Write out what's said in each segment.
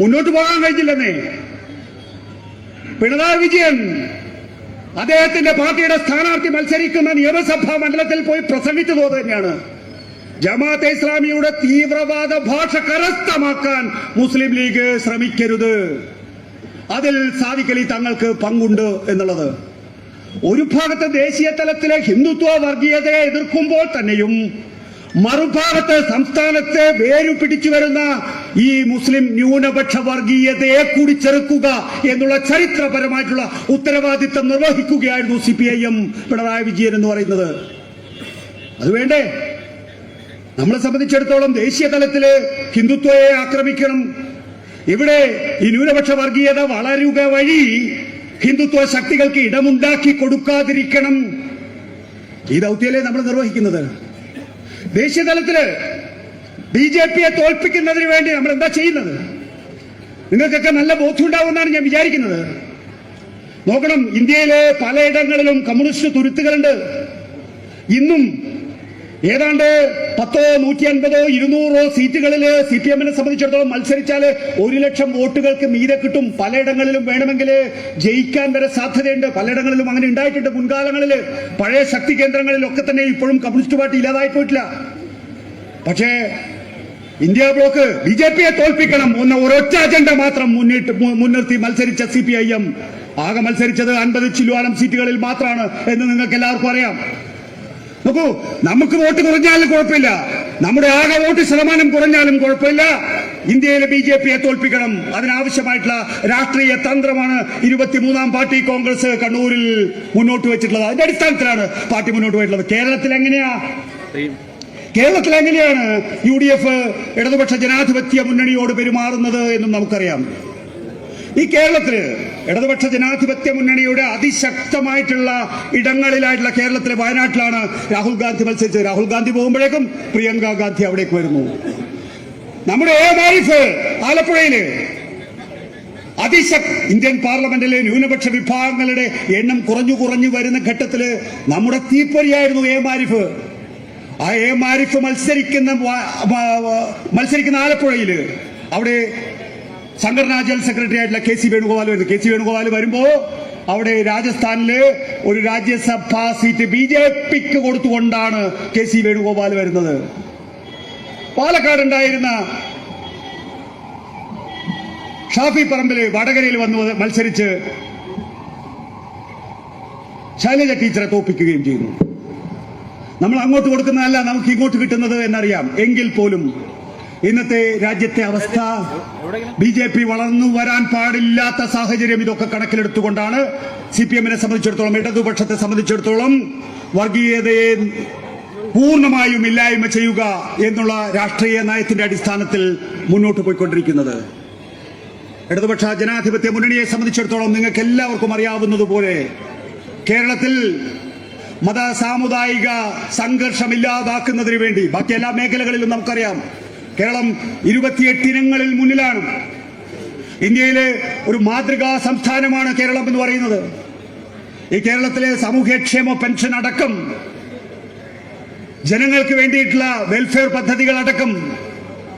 മുന്നോട്ട് പോകാൻ കഴിഞ്ഞില്ലെന്നേ. പിണറായി വിജയൻ അദ്ദേഹത്തിന്റെ പാർട്ടിയുടെ സ്ഥാനാർത്ഥി മത്സരിക്കുന്ന നിയമസഭാ മണ്ഡലത്തിൽ പോയി പ്രസംഗിച്ചു അത് തന്നെയാണ്. ജമാഅത്തെ ഇസ്ലാമിയുടെ തീവ്രവാദ ഭാഷ കരസ്ഥമാക്കാൻ മുസ്ലിം ലീഗ് ശ്രമിക്കരുത്. അതിൽ സാധിക്കലി തങ്ങൾക്ക് പങ്കുണ്ട് എന്നുള്ളത്. ഒരു ഭാഗത്ത് ദേശീയ തലത്തിലെ ഹിന്ദുത്വ വർഗീയതയെ എതിർക്കുമ്പോൾ തന്നെയും മറുഭാഗത്ത് സംസ്ഥാനത്തെ വേരു പിടിച്ചു വരുന്ന ഈ മുസ്ലിം ന്യൂനപക്ഷ വർഗീയതയെ കൂടി ചെറുക്കുക എന്നുള്ള ചരിത്രപരമായിട്ടുള്ള ഉത്തരവാദിത്തം നിർവഹിക്കുകയായിരുന്നു C P I M Pinarayi Vijayan എന്ന് പറയുന്നത്. അത് വേണ്ടേ? നമ്മളെ സംബന്ധിച്ചിടത്തോളം ദേശീയ തലത്തിൽ ഹിന്ദുത്വയെ ആക്രമിക്കണം. ഇവിടെ ഈ ന്യൂനപക്ഷ വർഗീയത വളരുക വഴി ഹിന്ദുത്വ ശക്തികൾക്ക് ഇടമുണ്ടാക്കി കൊടുക്കാതിരിക്കണം. ഈ ദൗത്യല്ലേ നമ്മൾ നിർവഹിക്കുന്നത്. ദേശീയ തലത്തിൽ ബി ജെ പിയെ തോൽപ്പിക്കുന്നതിന് വേണ്ടി നമ്മൾ എന്താ ചെയ്യുന്നത്? നിങ്ങൾക്കൊക്കെ നല്ല ബോധ്യമുണ്ടാവുമെന്നാണ് ഞാൻ വിചാരിക്കുന്നത്. നോക്കണം ഇന്ത്യയിലെ പലയിടങ്ങളിലും കമ്മ്യൂണിസ്റ്റ് തുരുത്തുകളുണ്ട്. ഇന്നും ഏതാണ്ട് പത്തോ നൂറ്റി അൻപതോ ഇരുന്നൂറോ സീറ്റുകളിൽ സി പി എമ്മിനെ സംബന്ധിച്ചിടത്തോളം മത്സരിച്ചാൽ ഒരു ലക്ഷം വോട്ടുകൾക്ക് മീതെ കിട്ടും. പലയിടങ്ങളിലും വേണമെങ്കിൽ ജയിക്കാൻ വരെ സാധ്യതയുണ്ട്. പലയിടങ്ങളിലും അങ്ങനെ ഉണ്ടായിട്ടുണ്ട്. മുൻകാലങ്ങളിൽ പഴയ ശക്തി കേന്ദ്രങ്ങളിലൊക്കെ തന്നെ ഇപ്പോഴും കമ്മ്യൂണിസ്റ്റ് പാർട്ടി ഇല്ലാതായി പോയിട്ടില്ല. പക്ഷേ ഇന്ത്യ ബ്ലോക്ക് ബി ജെ പിയെ തോൽപ്പിക്കണം എന്ന ഒരൊറ്റ അജണ്ട മാത്രം മുന്നിട്ട് മുൻനിർത്തി മത്സരിച്ച സി പി ഐ എം. ആകെ മത്സരിച്ചത് അൻപത് ചില്ലുവാനം സീറ്റുകളിൽ മാത്രമാണ് എന്ന് നിങ്ങൾക്ക് എല്ലാവർക്കും അറിയാം. നോക്കൂ നമുക്ക് വോട്ട് കുറഞ്ഞാലും കുഴപ്പമില്ല. നമ്മുടെ ആകെ വോട്ട് ശതമാനം കുറഞ്ഞാലും കുഴപ്പമില്ല. ഇന്ത്യയിലെ ബി ജെ പിയെ തോൽപ്പിക്കണം. അതിനാവശ്യമായിട്ടുള്ള രാഷ്ട്രീയ തന്ത്രമാണ് ഇരുപത്തിമൂന്നാം പാർട്ടി കോൺഗ്രസ് കണ്ണൂരിൽ മുന്നോട്ട് വെച്ചിട്ടുള്ളത്. അതിന്റെ അടിസ്ഥാനത്തിലാണ് പാർട്ടി മുന്നോട്ട് പോയിട്ടുള്ളത്. കേരളത്തിൽ എങ്ങനെയാ? കേരളത്തിൽ എങ്ങനെയാണ് യു ഡി എഫ് ഇടതുപക്ഷ ജനാധിപത്യ മുന്നണിയോട് പെരുമാറുന്നത് എന്നും നമുക്കറിയാം. ഈ കേരളത്തിൽ ഇടതുപക്ഷ ജനാധിപത്യ മുന്നണിയുടെ അതിശക്തമായിട്ടുള്ള ഇടങ്ങളിലായിട്ടുള്ള കേരളത്തിലെ വയനാട്ടിലാണ് രാഹുൽ ഗാന്ധി മത്സരിച്ചത്. രാഹുൽ ഗാന്ധി പോകുമ്പോഴേക്കും പ്രിയങ്ക ഗാന്ധി അവിടേക്ക് വരുന്നു. നമ്മുടെ എ മാരിഫ് ആലപ്പുഴയിൽ അതിശക് ഇന്ത്യൻ പാർലമെന്റിലെ ന്യൂനപക്ഷ വിഭാഗങ്ങളുടെ എണ്ണം കുറഞ്ഞു കുറഞ്ഞു വരുന്ന ഘട്ടത്തിൽ നമ്മുടെ തീപ്പൊരിയായിരുന്നു എ മാരിഫ് ആ എ മാരിഫ് മത്സരിക്കുന്ന മത്സരിക്കുന്ന ആലപ്പുഴയിൽ അവിടെ സംഘടനാ ജനറൽ സെക്രട്ടറി ആയിട്ടുള്ള കെ സി വേണുഗോപാൽ വരുന്നു. കെ സി വേണുഗോപാൽ വരുമ്പോ അവിടെ രാജസ്ഥാനിൽ ഒരു രാജ്യസഭാ സീറ്റ് ബി ജെ പിക്ക് കൊടുത്തുകൊണ്ടാണ് കെ സി വേണുഗോപാൽ വരുന്നത്. പാലക്കാട് ഉണ്ടായിരുന്ന ഷാഫി പറമ്പിൽ വടകരയിൽ വന്ന് മത്സരിച്ച് ശൈലജ ടീച്ചറെ തോപ്പിക്കുകയും ചെയ്യുന്നു നമ്മൾ അങ്ങോട്ട് കൊടുക്കുന്നതല്ല നമുക്ക് ഇങ്ങോട്ട് കിട്ടുന്നത് എന്നറിയാം. എങ്കിൽ പോലും ഇന്നത്തെ രാജ്യത്തെ അവസ്ഥ ബി ജെ പി വളർന്നു വരാൻ പാടില്ലാത്ത സാഹചര്യം ഇതൊക്കെ കണക്കിലെടുത്തുകൊണ്ടാണ് സി പി എമ്മിനെ സംബന്ധിച്ചിടത്തോളം ഇടതുപക്ഷത്തെ സംബന്ധിച്ചിടത്തോളം വർഗീയതയെ പൂർണമായും ഇല്ലായ്മ ചെയ്യുക എന്നുള്ള രാഷ്ട്രീയ നയത്തിന്റെ അടിസ്ഥാനത്തിൽ മുന്നോട്ട് പോയിക്കൊണ്ടിരിക്കുന്നത്. ഇടതുപക്ഷ ജനാധിപത്യ മുന്നണിയെ സംബന്ധിച്ചിടത്തോളം നിങ്ങൾക്ക് എല്ലാവർക്കും അറിയാവുന്നതുപോലെ കേരളത്തിൽ മത സാമുദായിക സംഘർഷം ഇല്ലാതാക്കുന്നതിന് വേണ്ടി. ബാക്കി എല്ലാ മേഖലകളിലും നമുക്കറിയാം. കേരളം ഇരുപത്തിയെട്ട് ഇനങ്ങളിൽ മുന്നിലാണ്. ഇന്ത്യയിലെ ഒരു മാതൃകാ സംസ്ഥാനമാണ് കേരളം എന്ന് പറയുന്നത്. ഈ കേരളത്തിലെ സാമൂഹ്യക്ഷേമ പെൻഷൻ അടക്കം ജനങ്ങൾക്ക് വേണ്ടിയിട്ടുള്ള വെൽഫെയർ പദ്ധതികൾ അടക്കം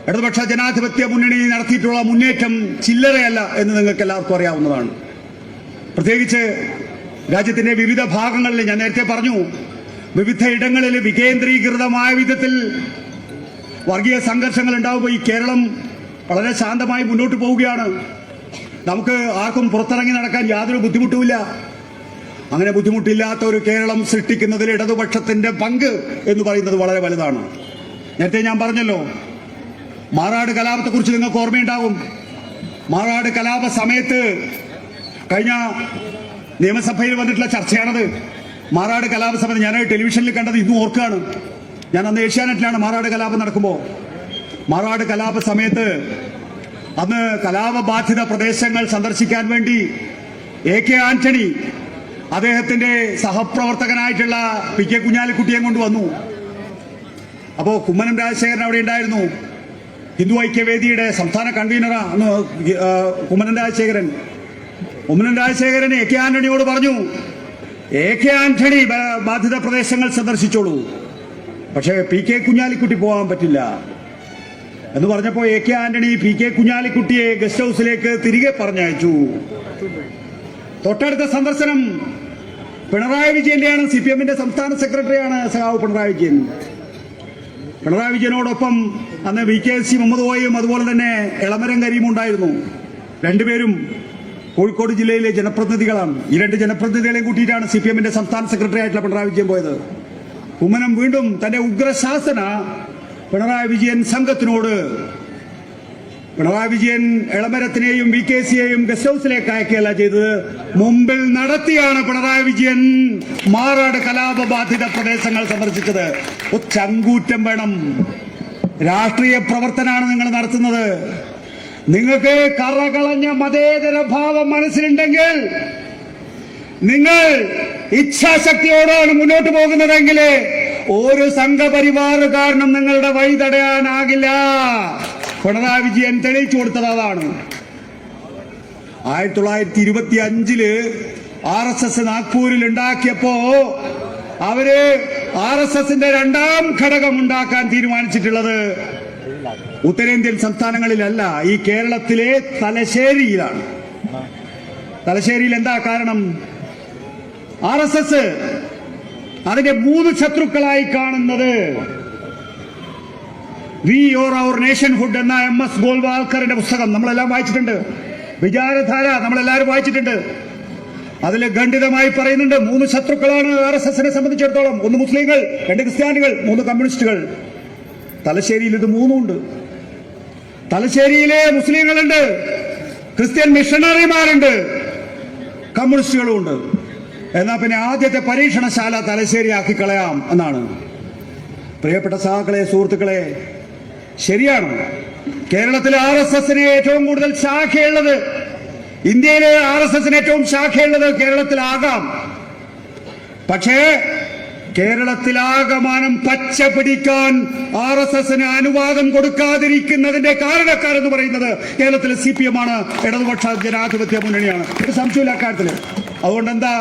ഇടതുപക്ഷ ജനാധിപത്യ മുന്നണി നടത്തിയിട്ടുള്ള മുന്നേറ്റം ചില്ലറയല്ല എന്ന് നിങ്ങൾക്ക് എല്ലാവർക്കും അറിയാവുന്നതാണ്. പ്രത്യേകിച്ച് രാജ്യത്തിന്റെ വിവിധ ഭാഗങ്ങളിൽ ഞാൻ നേരത്തെ പറഞ്ഞു വിവിധ ഇടങ്ങളിൽ വികേന്ദ്രീകൃതമായ വിധത്തിൽ വർഗീയ സംഘർഷങ്ങൾ ഉണ്ടാവുമ്പോൾ ഈ കേരളം വളരെ ശാന്തമായി മുന്നോട്ട് പോവുകയാണ്. നമുക്ക് ആർക്കും പുറത്തിറങ്ങി നടക്കാൻ യാതൊരു ബുദ്ധിമുട്ടുമില്ല. അങ്ങനെ ബുദ്ധിമുട്ടില്ലാത്ത ഒരു കേരളം സൃഷ്ടിക്കുന്നതിൽ ഇടതുപക്ഷത്തിന്റെ പങ്ക് എന്ന് പറയുന്നത് വളരെ വലുതാണ്. നേരത്തെ ഞാൻ പറഞ്ഞല്ലോ മാറാട് കലാപത്തെക്കുറിച്ച് നിങ്ങൾക്ക് ഓർമ്മയുണ്ടാവും മാറാട് കലാപ സമയത്ത് കഴിഞ്ഞ നിയമസഭയിൽ വന്നിട്ടുള്ള ചർച്ചയാണത്. മാറാട് കലാപ സമയത്ത് ഞാൻ ടെലിവിഷനിൽ കണ്ടത് ഇന്നും ഓർക്കുകയാണ്. ഞാൻ അന്ന് ഏഷ്യാനെറ്റിലാണ് മാറാട് കലാപം നടക്കുമ്പോൾ മാറാട് കലാപ സമയത്ത് അന്ന് കലാപബാധിത പ്രദേശങ്ങൾ സന്ദർശിക്കാൻ വേണ്ടി എ കെ ആന്റണി അദ്ദേഹത്തിന്റെ സഹപ്രവർത്തകനായിട്ടുള്ള പി കെ കുഞ്ഞാലിക്കുട്ടിയെ കൊണ്ട് വന്നു. അപ്പോ കുമ്മനം രാജശേഖരൻ അവിടെ ഉണ്ടായിരുന്നു. ഹിന്ദു ഐക്യവേദിയുടെ സംസ്ഥാന കൺവീനറാണ് കുമ്മനം രാജശേഖരൻ. കുമ്മനം രാജശേഖരൻ എ കെ ആന്റണിയോട് പറഞ്ഞു എ കെ ആന്റണി ബാധിത പ്രദേശങ്ങൾ സന്ദർശിച്ചോളൂ. പക്ഷേ പി കെ കുഞ്ഞാലിക്കുട്ടി പോകാൻ പറ്റില്ല. എന്ന് പറഞ്ഞപ്പോൾ A K Antony P K കുഞ്ഞാലിക്കുട്ടിയെ guest ഹൗസിലേക്ക് തിരികെ പറഞ്ഞയച്ചു. തൊട്ടടുത്ത സന്ദർശനം പിണറായി വിജയന്റെയാണ് സി പി എമ്മിന്റെ സംസ്ഥാന സെക്രട്ടറിയാണ് സഖാവ് പിണറായി വിജയൻ. പിണറായി വിജയനോടൊപ്പം അന്ന് വി കെ സി മുഹമ്മദ് കോയും അതുപോലെ തന്നെ എളമരം കരീമുണ്ടായിരുന്നു രണ്ടുപേരും കോഴിക്കോട് ജില്ലയിലെ ജനപ്രതിനിധികളാണ്. ഈ രണ്ട് ജനപ്രതിനിധികളെയും കൂട്ടിയിട്ടാണ് സി പി എമ്മിന്റെ സംസ്ഥാന സെക്രട്ടറി ആയിട്ടുള്ള പിണറായി വിജയൻ പോയത്. കുമ്മനം വീണ്ടും തന്റെ ഉഗ്രശാസന പിണറായി വിജയൻ സംഘത്തിനോട് പിണറായി വിജയൻ എളമരത്തിനെയും വി കെ സിയെയും ഗസ്റ്റ് ഹൗസിലേക്ക് അയക്കുകയല്ല ചെയ്തത്. മുമ്പിൽ നടത്തിയാണ് പിണറായി വിജയൻ മാറാട് കലാപ ബാധിത പ്രദേശങ്ങൾ സന്ദർശിച്ചത്. ചങ്കൂറ്റം വേണം. രാഷ്ട്രീയ പ്രവർത്തനമാണ് നിങ്ങൾ നടത്തുന്നത്. നിങ്ങൾക്ക് കറകളഞ്ഞ മതേതര ഭാവം മനസ്സിലുണ്ടെങ്കിൽ നിങ്ങൾ ഇച്ഛാശക്തിയോടാണ് മുന്നോട്ട് പോകുന്നതെങ്കിൽ ഒരു സംഘപരിവാർ കാരണം നിങ്ങളുടെ വഴി തടയാനാകില്ല പിണറായി വിജയൻ തെളിയിച്ചു കൊടുത്തത് അതാണ്. ആയിരത്തി തൊള്ളായിരത്തി ഇരുപത്തി അഞ്ചിൽ ആർ എസ് എസ് നാഗ്പൂരിൽ ഉണ്ടാക്കിയപ്പോ അവർ ആർ എസ് എസിന്റെ രണ്ടാം ഘടകം ഉണ്ടാക്കാൻ തീരുമാനിച്ചിട്ടുള്ളത് ഉത്തരേന്ത്യൻ സംസ്ഥാനങ്ങളിലല്ല ഈ കേരളത്തിലെ തലശ്ശേരിയിലാണ്. തലശ്ശേരിയിൽ എന്താ കാരണം? ആർ എസ് എസ് അതിന്റെ മൂന്ന് ശത്രുക്കളായി കാണുന്നത്. വി ഓർ അവർ നേഷൻഹുഡ് എന്ന എം എസ് ഗോൾവാൾക്കറിന്റെ പുസ്തകം നമ്മളെല്ലാം വായിച്ചിട്ടുണ്ട്. വിചാരധാര നമ്മളെല്ലാവരും വായിച്ചിട്ടുണ്ട്. അതിൽ ഖണ്ഡിതമായി പറയുന്നുണ്ട് മൂന്ന് ശത്രുക്കളാണ് ആർ എസ് എസിനെ സംബന്ധിച്ചിടത്തോളം. ഒന്ന് മുസ്ലിങ്ങൾ രണ്ട് ക്രിസ്ത്യാനികൾ മൂന്ന് കമ്മ്യൂണിസ്റ്റുകൾ. തലശ്ശേരിയിൽ ഇത് മൂന്നുണ്ട് തലശ്ശേരിയിലെ മുസ്ലിങ്ങളുണ്ട്. ക്രിസ്ത്യൻ മിഷണറിമാരുണ്ട്. കമ്മ്യൂണിസ്റ്റുകളും ഉണ്ട് എന്നാ പിന്നെ ആദ്യത്തെ പരീക്ഷണശാല തലശ്ശേരി ആക്കി കളയാം എന്നാണ്. പ്രിയപ്പെട്ട സഹാക്കളെ സുഹൃത്തുക്കളെ ശരിയാണ്. കേരളത്തിലെ ആർ എസ് എസിന് ഏറ്റവും കൂടുതൽ ശാഖയുള്ളത് ഇന്ത്യയിലെ ആർ എസ് എസിന് ഏറ്റവും ശാഖയുള്ളത് കേരളത്തിലാകാം. പക്ഷേ കേരളത്തിലാകമാനം പച്ച പിടിക്കാൻ ആർ എസ് എസിന് അനുവാദം കൊടുക്കാതിരിക്കുന്നതിന്റെ കാരണക്കാരെന്ന് പറയുന്നത് കേരളത്തിലെ സി പി എം ആണ്. ഇടതുപക്ഷ ജനാധിപത്യ മുന്നണിയാണ്. ഒരു സംശയമില്ല അക്കാര്യത്തിൽ. അതുകൊണ്ട് എന്താ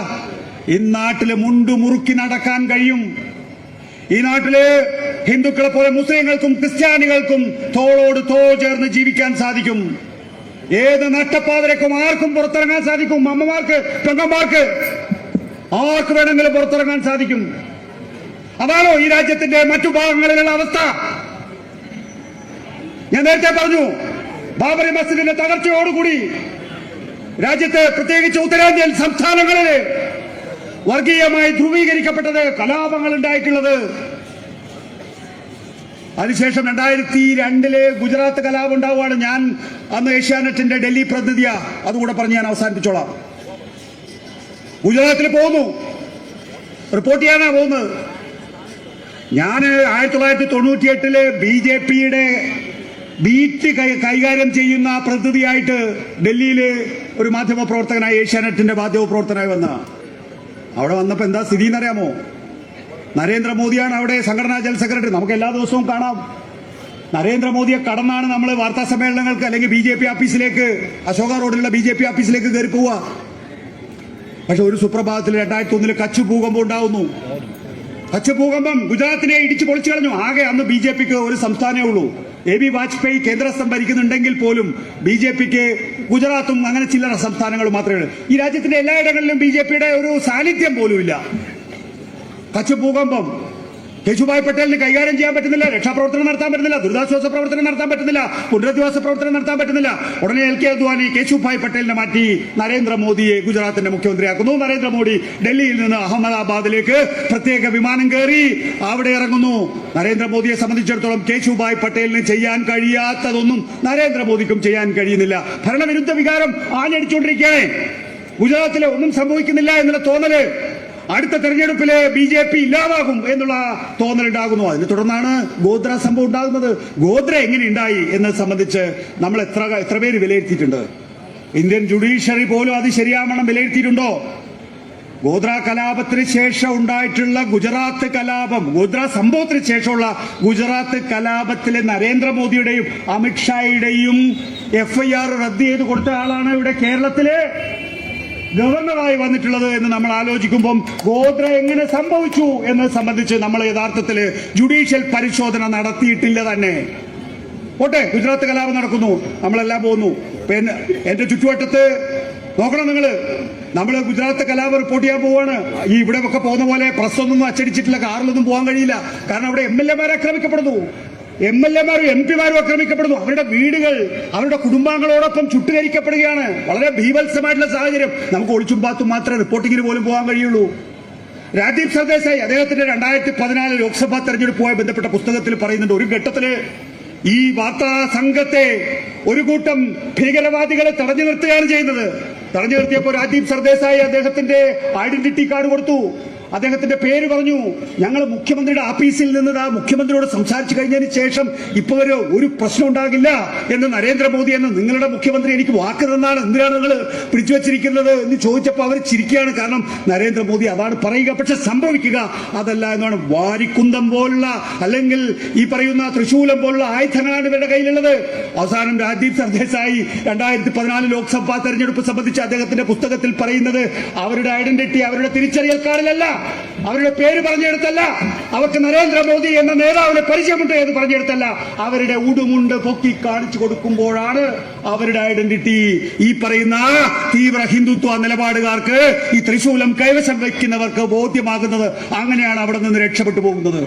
ഈ നാട്ടിൽ മുണ്ടു മുറുക്കി നടക്കാൻ കഴിയും. ഈ നാട്ടിൽ ഹിന്ദുക്കളെ പോലെ മുസ്ലിങ്ങൾക്കും ക്രിസ്ത്യാനികൾക്കും തോളോട് തോൾ ചേർന്ന് ജീവിക്കാൻ സാധിക്കും. ഏത് നട്ടപ്പാതിരക്കും ആർക്കും പുറത്തിറങ്ങാൻ സാധിക്കും. അമ്മമാർക്ക് പെങ്ങന്മാർക്ക് ആർക്ക് വേണമെങ്കിലും പുറത്തിറങ്ങാൻ സാധിക്കും. അതാണോ ഈ രാജ്യത്തിന്റെ മറ്റു ഭാഗങ്ങളിലുള്ള അവസ്ഥ? ഞാൻ നേരത്തെ പറഞ്ഞു ബാബറി മസ്ജിദിന്റെ തകർച്ചയോടുകൂടി രാജ്യത്ത് പ്രത്യേകിച്ച് ഉത്തരേന്ത്യൻ സംസ്ഥാനങ്ങളിൽ വർഗീയമായി ധ്രുവീകരിക്കപ്പെട്ടത് കലാപങ്ങൾ ഉണ്ടായിട്ടുള്ളത് അതിനുശേഷം രണ്ടായിരത്തി രണ്ടിൽ ഗുജറാത്ത് കലാപം ഉണ്ടാവുകയാണ് ഞാൻ. അന്ന് ഏഷ്യാനെറ്റിന്റെ ഡൽഹി പ്രതിനിധിയ. അതുകൂടെ പറഞ്ഞ് ഞാൻ അവസാനിപ്പിച്ചോളാം. ഗുജറാത്തിൽ പോകുന്നു. റിപ്പോർട്ട് ചെയ്യാനാ പോകുന്നത്. ഞാൻ ആയിരത്തി തൊള്ളായിരത്തി തൊണ്ണൂറ്റി എട്ടിൽ ബി ജെ പിയുടെ ബീറ്റ് കൈകാര്യം ചെയ്യുന്ന പ്രതിനിധിയായിട്ട് ഡൽഹിയിൽ ഒരു മാധ്യമ പ്രവർത്തകനായി ഏഷ്യാനെറ്റിന്റെ മാധ്യമ പ്രവർത്തകനായി വന്ന. അവിടെ വന്നപ്പോ എന്താ സ്ഥിതി എന്നറിയാമോ? നരേന്ദ്രമോദിയാണ് അവിടെ സംഘടനാ ജനറൽ സെക്രട്ടറി. നമുക്ക് എല്ലാ ദിവസവും കാണാം. നരേന്ദ്രമോദിയെ കടന്നാണ് നമ്മൾ വാർത്താ സമ്മേളനങ്ങൾക്ക് അല്ലെങ്കിൽ ബി ജെ പി ഓഫീസിലേക്ക് അശോക റോഡിലുള്ള ബി ജെ പി ഓഫീസിലേക്ക് കയറി പോവുക. പക്ഷെ ഒരു സുപ്രഭാതത്തിൽ രണ്ടായിരത്തി ഒന്നിൽ കച്ചു ഭൂകമ്പം ഉണ്ടാവുന്നു. കച്ച് ഭൂകമ്പം ഗുജറാത്തിനെ ഇടിച്ചു പൊളിച്ചു കളഞ്ഞു. ആകെ അന്ന് ബി ജെ പിക്ക് ഒരു സംസ്ഥാനമേ ഉള്ളൂ. എ ബി വാജ്പേയി കേന്ദ്രസ്ഥം ഭരിക്കുന്നുണ്ടെങ്കിൽ പോലും ബി ജെ പിക്ക് ഗുജറാത്തും അങ്ങനെ ചില്ലറ സംസ്ഥാനങ്ങളും മാത്രമേ ഉള്ളൂ. ഈ രാജ്യത്തിന്റെ എല്ലായിടങ്ങളിലും ബി ജെ പിയുടെ ഒരു സാന്നിധ്യം പോലുമില്ല. കച്ച് ഭൂകമ്പം കേശുഭായ് പട്ടേലിന് കൈകാര്യം ചെയ്യാൻ പറ്റുന്നില്ല രക്ഷാപ്രവർത്തനം നടത്താൻ പറ്റുന്നില്ല ദുരിതാശ്വാസ പ്രവർത്തനം നടത്താൻ പറ്റുന്നില്ല പുനരധിവാസ പ്രവർത്തനം നടത്താൻ പറ്റുന്നില്ല. ഉടനെ എൽ കെ അദ്വാനി കേശുഭായ് പട്ടേലിനെ മാറ്റി നരേന്ദ്രമോദിയെ ഗുജറാത്തിന്റെ മുഖ്യമന്ത്രിയാക്കുന്നു. നരേന്ദ്രമോദി ഡൽഹിയിൽ നിന്ന് അഹമ്മദാബാദിലേക്ക് പ്രത്യേക വിമാനം കയറി അവിടെ ഇറങ്ങുന്നു. നരേന്ദ്രമോദിയെ സംബന്ധിച്ചിടത്തോളം കേശുഭായ് പട്ടേലിന് ചെയ്യാൻ കഴിയാത്തതൊന്നും നരേന്ദ്രമോദിക്കും ചെയ്യാൻ കഴിയുന്നില്ല. ഭരണവിരുദ്ധ വികാരം ആഞ്ഞടിച്ചുകൊണ്ടിരിക്കുകയാണ്. ഗുജറാത്തിലെ ഒന്നും സംഭവിക്കുന്നില്ല എന്നുള്ള തോന്നൽ അടുത്ത തെരഞ്ഞെടുപ്പിൽ ബി ജെ പി ഇല്ലാതാകും എന്നുള്ള തോന്നലുണ്ടാകുന്നു അതിനെ തുടർന്നാണ് ഗോത്ര സംഭവം ഉണ്ടാകുന്നത്. ഗോത്ര എങ്ങനെ ഉണ്ടായി എന്നത് സംബന്ധിച്ച് നമ്മൾ എത്ര എത്ര പേര് വിലയിരുത്തിയിട്ടുണ്ട്? ഇന്ത്യൻ ജുഡീഷ്യറി പോലും അത് ശരിയാവണം വിലയിരുത്തിയിട്ടുണ്ടോ? ഗോത്ര കലാപത്തിന് ശേഷം ഉണ്ടായിട്ടുള്ള ഗുജറാത്ത് കലാപം ഗോത്ര സംഭവത്തിന് ശേഷമുള്ള ഗുജറാത്ത് കലാപത്തിലെ നരേന്ദ്രമോദിയുടെയും അമിത്ഷായുടെയും എഫ് ഐ ആർ റദ്ദ് ചെയ്ത് കൊടുത്ത ആളാണ് ഇവിടെ കേരളത്തിലെ. ഗവർണറായി വന്നിട്ടുള്ളത് എന്ന് നമ്മൾ ആലോചിക്കുമ്പം ഗോത്ര എങ്ങനെ സംഭവിച്ചു എന്നത് സംബന്ധിച്ച് നമ്മൾ യഥാർത്ഥത്തിൽ ജുഡീഷ്യൽ പരിശോധന നടത്തിയിട്ടില്ല തന്നെ. പോട്ടെ ഗുജറാത്ത് കലാപം നടക്കുന്നു. നമ്മളെല്ലാം പോകുന്നു. പിന്നെ എന്റെ ചുറ്റുവട്ടത്ത് നോക്കണം നിങ്ങൾ. നമ്മൾ ഗുജറാത്ത് കലാപം റിപ്പോർട്ട് ചെയ്യാൻ പോവാണ്. ഈ ഇവിടെ ഒക്കെ പോകുന്ന പോലെ പ്രസ് ഒന്നും അച്ചടിച്ചിട്ടില്ല കാറിലൊന്നും പോകാൻ കഴിയില്ല. കാരണം അവിടെ എം എൽ എമാരെ ആക്രമിക്കപ്പെടുന്നു. എം എൽ എമാരും എം പിമാരും ആക്രമിക്കപ്പെടുന്നു. അവരുടെ വീടുകൾ അവരുടെ കുടുംബാംഗങ്ങളോടൊപ്പം ചുട്ടുകരിക്കപ്പെടുകയാണ്. വളരെ ഭീവത്സമായിട്ടുള്ള സാഹചര്യം. നമുക്ക് ഒളിച്ചും പാത്തും മാത്രമേ റിപ്പോർട്ടിങ്ങിന് പോലും പോകാൻ കഴിയുള്ളൂ. രാജീവ് സർദേശായി അദ്ദേഹത്തിന്റെ രണ്ടായിരത്തി പതിനാല് ലോക്സഭാ തെരഞ്ഞെടുപ്പുമായി ബന്ധപ്പെട്ട പുസ്തകത്തിൽ പറയുന്നുണ്ട്. ഒരു ഘട്ടത്തിൽ ഈ വാർത്താ സംഘത്തെ ഒരു കൂട്ടം ഭീകരവാദികളെ തടഞ്ഞു നിർത്തുകയാണ് ചെയ്യുന്നത്. തടഞ്ഞു നിർത്തിയപ്പോൾ രാജീവ് സർദേശായി അദ്ദേഹത്തിന്റെ ഐഡന്റിറ്റി കാർഡ് കൊടുത്തു. അദ്ദേഹത്തിന്റെ പേര് പറഞ്ഞു. ഞങ്ങൾ മുഖ്യമന്ത്രിയുടെ ആഫീസിൽ നിന്ന് ആ മുഖ്യമന്ത്രിയോട് സംസാരിച്ചു കഴിഞ്ഞതിന് ശേഷം ഇപ്പോൾ ഒരു ഒരു പ്രശ്നം ഉണ്ടാകില്ല എന്ന് നരേന്ദ്രമോദി എന്ന് നിങ്ങളുടെ മുഖ്യമന്ത്രി എനിക്ക് വാക്ക് തന്നാണ്. എന്തിനാണ് നിങ്ങൾ പിടിച്ചു വെച്ചിരിക്കുന്നത് എന്ന് ചോദിച്ചപ്പോൾ അവർ ചിരിക്കുകയാണ്. കാരണം നരേന്ദ്രമോദി അതാണ് പറയുക. പക്ഷെ സംഭവിക്കുക അതല്ല എന്നാണ് വാരിക്കുന്തം പോലുള്ള അല്ലെങ്കിൽ ഈ പറയുന്ന തൃശൂലം പോലുള്ള ആയുധങ്ങളാണ് ഇവരുടെ കയ്യിലുള്ളത്. അവസാനം രാജീവ് സർദേശായി രണ്ടായിരത്തി പതിനാല് ലോക്സഭാ തെരഞ്ഞെടുപ്പ് സംബന്ധിച്ച് അദ്ദേഹത്തിന്റെ പുസ്തകത്തിൽ പറയുന്നത് അവരുടെ ഐഡന്റിറ്റി അവരുടെ തിരിച്ചറിയൽ കാർഡിലല്ല. അവരുടെ പേര് പറഞ്ഞെടുത്തല്ല. അവർക്ക് നരേന്ദ്രമോദി എന്ന നേതാവിനെ പരിചയമുണ്ട് എന്ന് പറഞ്ഞെടുത്തല്ല. അവരുടെ ഉടുമുണ്ട് പൊക്കി കാണിച്ചു കൊടുക്കുമ്പോഴാണ് അവരുടെ ഐഡന്റിറ്റി ഈ പറയുന്ന തീവ്ര ഹിന്ദുത്വ നിലപാടുകാർക്ക് ഈ ത്രിശൂലം കൈവശം വയ്ക്കുന്നവർക്ക് ബോധ്യമാകുന്നത് അങ്ങനെയാണ് അവിടെ നിന്ന് രക്ഷപ്പെട്ടു പോകുന്നത്.